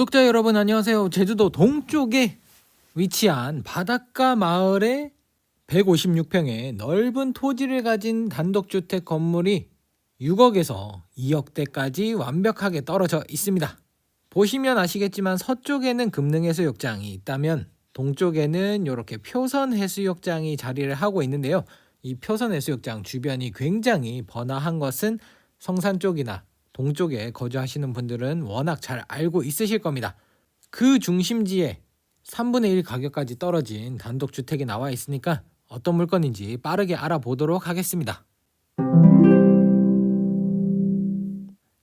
구독자 여러분 안녕하세요. 제주도 동쪽에 위치한 바닷가 마을에 156평의 넓은 토지를 가진 단독주택 건물이 6억에서 2억대까지 완벽하게 떨어져 있습니다. 보시면 아시겠지만 서쪽에는 금능해수욕장이 있다면 동쪽에는 이렇게 표선해수욕장이 자리를 하고 있는데요. 이 표선해수욕장 주변이 굉장히 번화한 것은 성산 쪽이나 동쪽에 거주하시는 분들은 워낙 잘 알고 있으실 겁니다. 그 중심지에 3분의 1 가격까지 떨어진 단독주택이 나와 있으니까 어떤 물건인지 빠르게 알아보도록 하겠습니다.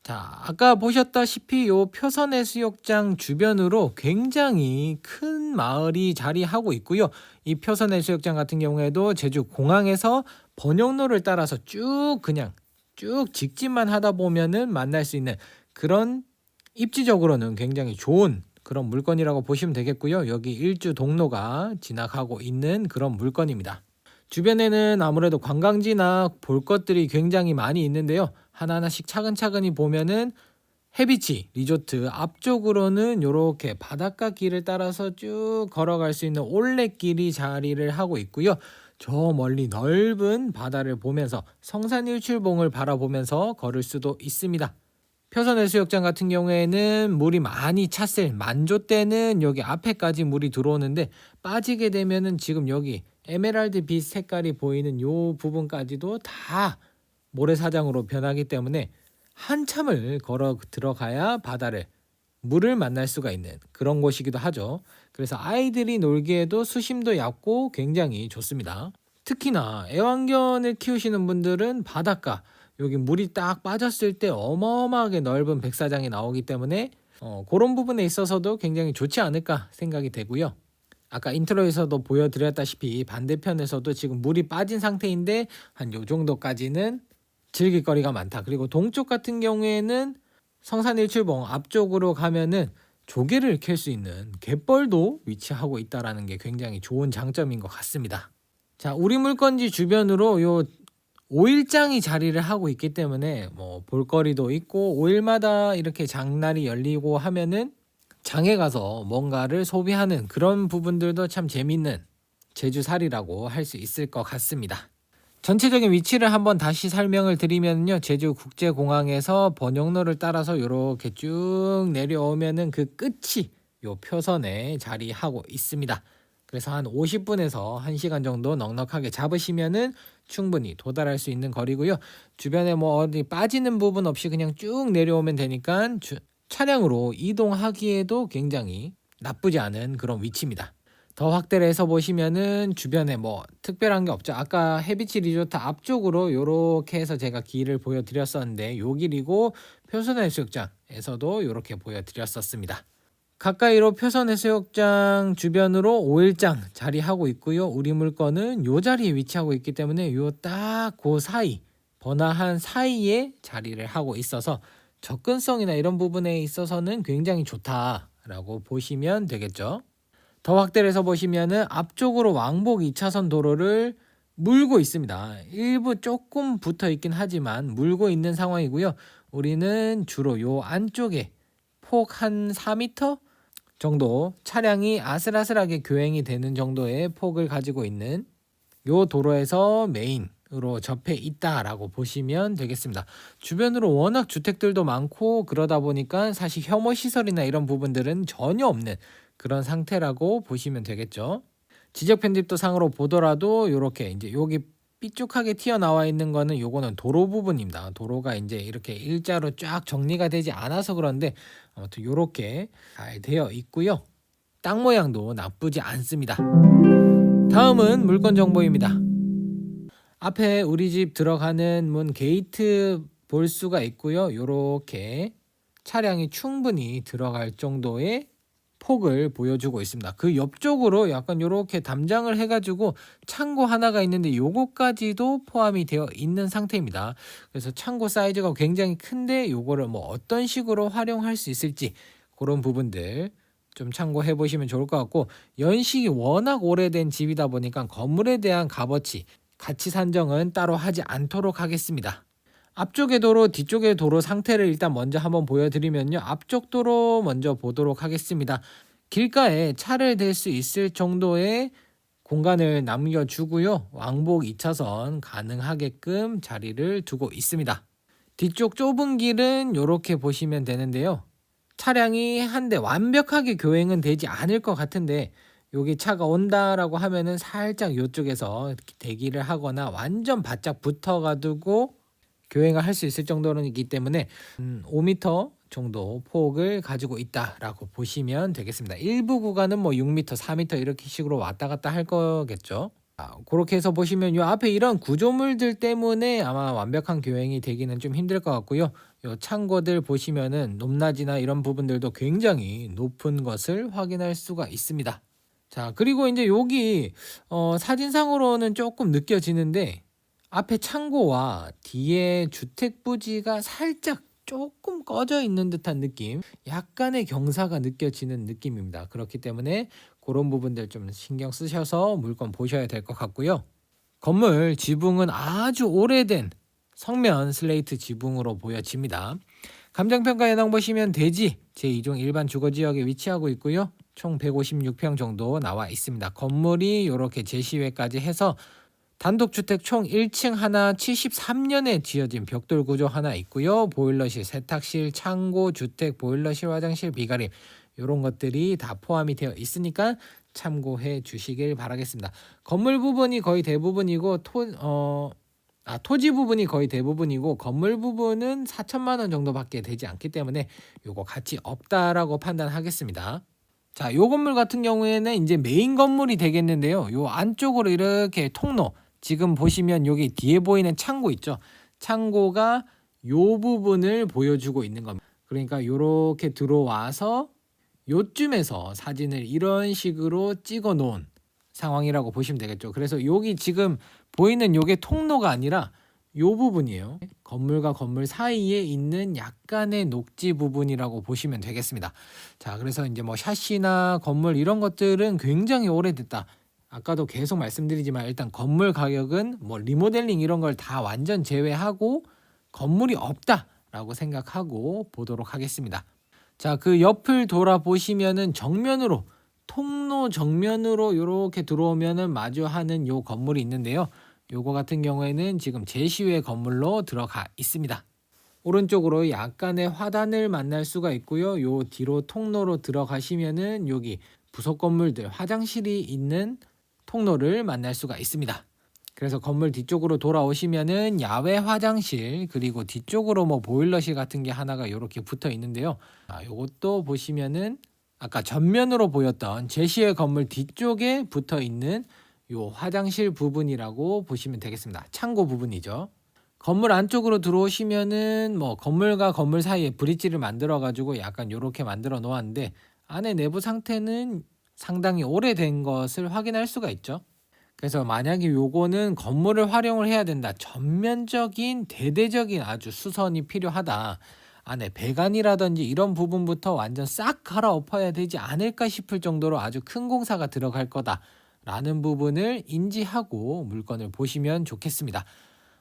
자, 아까 보셨다시피 요 표선해 수욕장 주변으로 굉장히 큰 마을이 자리하고 있고요. 이 표선해 수욕장 같은 경우에도 제주 공항에서 번영로를 따라서 쭉 그냥 쭉 직진만 하다 보면은 만날 수 있는 그런 입지적으로는 굉장히 좋은 그런 물건이라고 보시면 되겠고요. 여기 일주 동로가 지나가고 있는 그런 물건입니다. 주변에는 아무래도 관광지나 볼 것들이 굉장히 많이 있는데요. 하나하나씩 차근차근히 보면은 해비치 리조트 앞쪽으로는 이렇게 바닷가 길을 따라서 쭉 걸어갈 수 있는 올레길이 자리를 하고 있고요. 저 멀리 넓은 바다를 보면서 성산 일출봉을 바라보면서 걸을 수도 있습니다. 표선해수욕장 같은 경우에는 물이 많이 찼을 만조 때는 여기 앞에까지 물이 들어오는데 빠지게 되면은 지금 여기 에메랄드 빛 색깔이 보이는 요 부분까지도 다 모래사장으로 변하기 때문에 한참을 걸어 들어가야 바다를 물을 만날 수가 있는 그런 곳이기도 하죠. 그래서 아이들이 놀기에도 수심도 얕고 굉장히 좋습니다. 특히나 애완견을 키우시는 분들은 바닷가 여기 물이 딱 빠졌을 때 어마어마하게 넓은 백사장이 나오기 때문에 어, 그런 부분에 있어서도 굉장히 좋지 않을까 생각이 되고요. 아까 인트로에서도 보여드렸다시피 반대편에서도 지금 물이 빠진 상태인데 한 요 정도까지는 즐길 거리가 많다. 그리고 동쪽 같은 경우에는 성산 일출봉 앞쪽으로 가면은 조개를 캘 수 있는 갯벌도 위치하고 있다라는 게 굉장히 좋은 장점인 것 같습니다. 자, 우리 물건지 주변으로 요 5일장이 자리를 하고 있기 때문에 뭐 볼거리도 있고 5일마다 이렇게 장날이 열리고 하면은 장에 가서 뭔가를 소비하는 그런 부분들도 참 재밌는 제주살이라고 할 수 있을 것 같습니다. 전체적인 위치를 한번 다시 설명을 드리면요. 제주 국제공항에서 번영로를 따라서 이렇게 쭉 내려오면은 그 끝이 요 표선에 자리하고 있습니다. 그래서 한 50분에서 1시간 정도 넉넉하게 잡으시면은 충분히 도달할 수 있는 거리고요. 주변에 뭐 어디 빠지는 부분 없이 그냥 쭉 내려오면 되니까 주, 차량으로 이동하기에도 굉장히 나쁘지 않은 그런 위치입니다. 더 확대를 해서 보시면은 주변에 뭐 특별한 게 없죠. 아까 해비치 리조트 앞쪽으로 요렇게 해서 제가 길을 보여드렸었는데 요 길이고 표선 해수욕장에서도 요렇게 보여드렸었습니다. 가까이로 표선 해수욕장 주변으로 5일장 자리하고 있고요. 우리 물건은 요 자리에 위치하고 있기 때문에 요 딱 그 사이 번화한 사이에 자리를 하고 있어서 접근성이나 이런 부분에 있어서는 굉장히 좋다라고 보시면 되겠죠. 더 확대를 해서 보시면은 앞쪽으로 왕복 2차선 도로를 물고 있습니다. 일부 조금 붙어 있긴 하지만 물고 있는 상황이고요. 우리는 주로 요 안쪽에 폭 한 4m 정도 차량이 아슬아슬하게 교행이 되는 정도의 폭을 가지고 있는 요 도로에서 메인으로 접해 있다라고 보시면 되겠습니다. 주변으로 워낙 주택들도 많고 그러다 보니까 사실 혐오 시설이나 이런 부분들은 전혀 없는 그런 상태라고 보시면 되겠죠. 지적 편집도 상으로 보더라도 이렇게 이제 여기 삐쭉하게 튀어나와 있는 거는 요거는 도로 부분입니다. 도로가 이제 이렇게 일자로 쫙 정리가 되지 않아서 그런데 아무튼 요렇게 잘 되어 있고요. 땅 모양도 나쁘지 않습니다. 다음은 물건 정보입니다. 앞에 우리 집 들어가는 문 게이트 볼 수가 있고요. 요렇게 차량이 충분히 들어갈 정도의 폭을 보여주고 있습니다. 그 옆쪽으로 약간 이렇게 담장을 해가지고 창고 하나가 있는데 요거까지도 포함이 되어 있는 상태입니다. 그래서 창고 사이즈가 굉장히 큰데 요거를 뭐 어떤 식으로 활용할 수 있을지 그런 부분들 좀 참고해 보시면 좋을 것 같고 연식이 워낙 오래된 집이다 보니까 건물에 대한 값어치 가치 산정은 따로 하지 않도록 하겠습니다. 앞쪽의 도로, 뒤쪽의 도로 상태를 일단 먼저 한번 보여드리면요. 앞쪽 도로 먼저 보도록 하겠습니다. 길가에 차를 댈 수 있을 정도의 공간을 남겨주고요. 왕복 2차선 가능하게끔 자리를 두고 있습니다. 뒤쪽 좁은 길은 이렇게 보시면 되는데요. 차량이 한 대 완벽하게 교행은 되지 않을 것 같은데 여기 차가 온다라고 하면은 살짝 이쪽에서 대기를 하거나 완전 바짝 붙어가지고 교행을 할 수 있을 정도이기 때문에 음, 5m 정도 폭을 가지고 있다라고 보시면 되겠습니다. 일부 구간은 뭐 6m, 4m 이렇게 식으로 왔다 갔다 할 거겠죠. 아, 그렇게 해서 보시면 요 앞에 이런 구조물들 때문에 아마 완벽한 교행이 되기는 좀 힘들 것 같고요. 요 창고들 보시면은 높낮이나 이런 부분들도 굉장히 높은 것을 확인할 수가 있습니다. 자, 그리고 이제 여기 어, 사진상으로는 조금 느껴지는데 앞에 창고와 뒤에 주택 부지가 살짝 조금 꺼져 있는 듯한 느낌, 약간의 경사가 느껴지는 느낌입니다. 그렇기 때문에 그런 부분들 좀 신경 쓰셔서 물건 보셔야 될 것 같고요. 건물 지붕은 아주 오래된 성면 슬레이트 지붕으로 보여집니다. 감정평가 현황 보시면 대지 제2종 일반 주거 지역에 위치하고 있고요. 총 156평 정도 나와 있습니다. 건물이 이렇게 제시외까지 해서 단독주택 총 1층 하나 73년에 지어진 벽돌 구조 하나 있고요. 보일러실, 세탁실, 창고, 주택, 보일러실, 화장실, 비가림 이런 것들이 다 포함이 되어 있으니까 참고해 주시길 바라겠습니다. 건물 부분이 거의 대부분이고 토, 어, 아, 토지 부분이 거의 대부분이고 건물 부분은 4천만 원 정도밖에 되지 않기 때문에 요거 가치 없다라고 판단하겠습니다. 자, 요 건물 같은 경우에는 이제 메인 건물이 되겠는데요. 요 안쪽으로 이렇게 통로 지금 보시면 여기 뒤에 보이는 창고 있죠. 창고가 요 부분을 보여주고 있는 겁니다. 그러니까 요렇게 들어와서 요쯤에서 사진을 이런 식으로 찍어 놓은 상황이라고 보시면 되겠죠. 그래서 여기 지금 보이는 요게 통로가 아니라 요 부분이에요. 건물과 건물 사이에 있는 약간의 녹지 부분이라고 보시면 되겠습니다. 자, 그래서 이제 뭐 샤시나 건물 이런 것들은 굉장히 오래됐다. 아까도 계속 말씀드리지만 일단 건물 가격은 뭐 리모델링 이런 걸 다 완전 제외하고 건물이 없다라고 생각하고 보도록 하겠습니다. 자, 그 옆을 돌아보시면은 정면으로 통로 정면으로 이렇게 들어오면은 마주하는 요 건물이 있는데요. 요거 같은 경우에는 지금 제시외 건물로 들어가 있습니다. 오른쪽으로 약간의 화단을 만날 수가 있고요. 요 뒤로 통로로 들어가시면은 여기 부속 건물들 화장실이 있는 통로를 만날 수가 있습니다. 그래서 건물 뒤쪽으로 돌아오시면은 야외 화장실 그리고 뒤쪽으로 뭐 보일러실 같은 게 하나가 이렇게 붙어 있는데요. 아, 요것도 보시면은 아까 전면으로 보였던 제시의 건물 뒤쪽에 붙어 있는 요 화장실 부분이라고 보시면 되겠습니다. 창고 부분이죠. 건물 안쪽으로 들어오시면은 뭐 건물과 건물 사이에 브릿지를 만들어 가지고 약간 요렇게 만들어 놓았는데 안에 내부 상태는 상당히 오래된 것을 확인할 수가 있죠. 그래서 만약에 요거는 건물을 활용을 해야 된다. 전면적인 대대적인 아주 수선이 필요하다. 안에 배관이라든지 이런 부분부터 완전 싹 갈아엎어야 되지 않을까 싶을 정도로 아주 큰 공사가 들어갈 거다 라는 부분을 인지하고 물건을 보시면 좋겠습니다.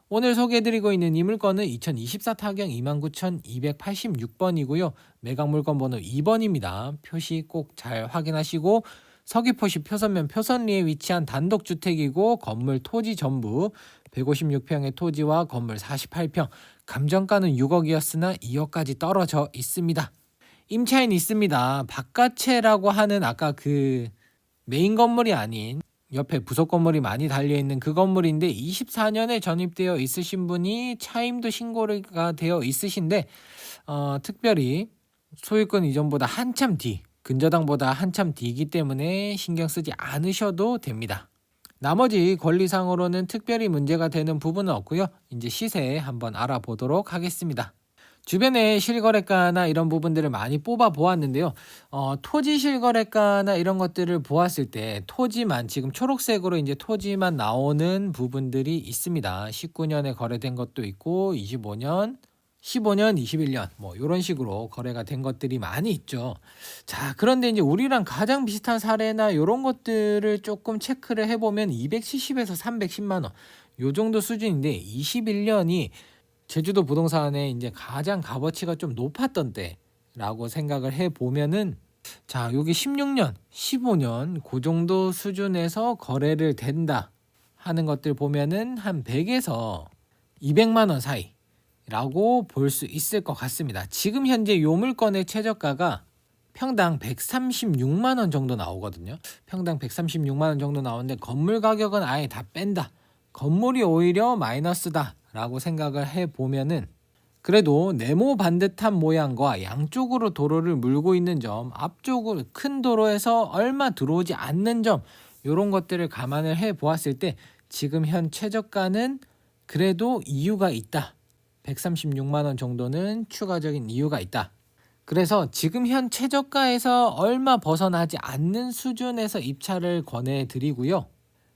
오늘 소개해드리고 있는 이 물건은 2024 타경 29,286번이고요. 매각 물건 번호 2번입니다. 표시 꼭 잘 확인하시고 서귀포시 표선면 표선리에 위치한 단독주택이고 건물 토지 전부 156평의 토지와 건물 48평 감정가는 6억이었으나 2억까지 떨어져 있습니다. 임차인 있습니다. 바깥채라고 하는 아까 그 메인 건물이 아닌 옆에 부속 건물이 많이 달려 있는 그 건물인데 24년에 전입되어 있으신 분이 차임도 신고가 되어 있으신데 어, 특별히 소유권 이전보다 한참 뒤 근저당보다 한참 뒤이기 때문에 신경 쓰지 않으셔도 됩니다. 나머지 권리상으로는 특별히 문제가 되는 부분은 없고요. 이제 시세 한번 알아보도록 하겠습니다. 주변에 실거래가나 이런 부분들을 많이 뽑아 보았는데요. 어, 토지 실거래가나 이런 것들을 보았을 때 토지만 지금 초록색으로 이제 토지만 나오는 부분들이 있습니다. 19년에 거래된 것도 있고 25년 15년, 21년 뭐 이런 식으로 거래가 된 것들이 많이 있죠. 자, 그런데 이제 우리랑 가장 비슷한 사례나 이런 것들을 조금 체크를 해보면 270에서 310만 원 요 정도 수준인데 21년이 제주도 부동산의 이제 가장 값어치가 좀 높았던 때라고 생각을 해 보면은 자, 여기 16년, 15년 그 정도 수준에서 거래를 된다 하는 것들 보면은 한 100에서 200만 원 사이라고 볼 수 있을 것 같습니다. 지금 현재 요 물건의 최저가가 평당 136만 원 정도 나오거든요. 평당 136만 원 정도 나오는데 건물 가격은 아예 다 뺀다. 건물이 오히려 마이너스다 라고 생각을 해 보면은 그래도 네모 반듯한 모양과 양쪽으로 도로를 물고 있는 점, 앞쪽으로 큰 도로에서 얼마 들어오지 않는 점 이런 것들을 감안을 해 보았을 때 지금 현 최저가는 그래도 이유가 있다. 136만 원 정도는 추가적인 이유가 있다. 그래서 지금 현 최저가에서 얼마 벗어나지 않는 수준에서 입찰을 권해 드리고요.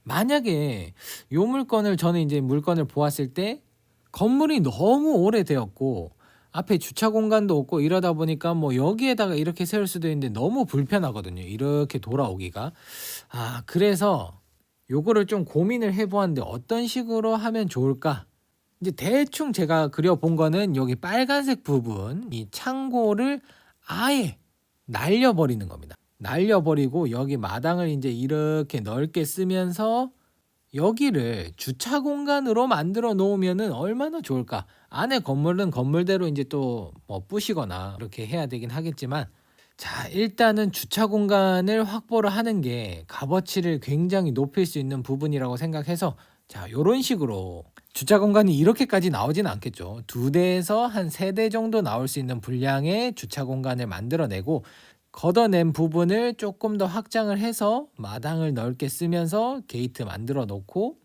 만약에 요 물건을 저는 이제 물건을 보았을 때 건물이 너무 오래되었고 앞에 주차 공간도 없고 이러다 보니까 뭐 여기에다가 이렇게 세울 수도 있는데 너무 불편하거든요. 이렇게 돌아오기가. 아, 그래서 요거를 좀 고민을 해 보았는데 어떤 식으로 하면 좋을까? 이제 대충 제가 그려 본 거는 여기 빨간색 부분 이 창고를 아예 날려 버리는 겁니다. 날려 버리고 여기 마당을 이제 이렇게 넓게 쓰면서 여기를 주차 공간으로 만들어 놓으면은 얼마나 좋을까? 안에 건물은 건물대로 이제 또 뭐 부시거나 이렇게 해야 되긴 하겠지만 자, 일단은 주차 공간을 확보를 하는 게 값어치를 굉장히 높일 수 있는 부분이라고 생각해서 자, 요런 식으로 주차 공간이 이렇게까지 나오지는 않겠죠. 두 대에서 한 세 대 정도 나올 수 있는 분량의 주차 공간을 만들어내고 걷어낸 부분을 조금 더 확장을 해서 마당을 넓게 쓰면서 게이트 만들어 놓고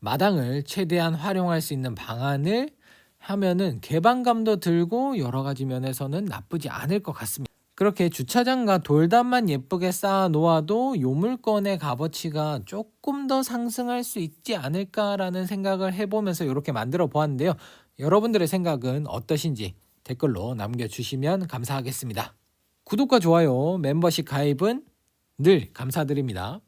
마당을 최대한 활용할 수 있는 방안을 하면은 개방감도 들고 여러 가지 면에서는 나쁘지 않을 것 같습니다. 그렇게 주차장과 돌담만 예쁘게 쌓아 놓아도 요 물건의 값어치가 조금 더 상승할 수 있지 않을까라는 생각을 해보면서 이렇게 만들어 보았는데요. 여러분들의 생각은 어떠신지 댓글로 남겨주시면 감사하겠습니다. 구독과 좋아요, 멤버십 가입은 늘 감사드립니다.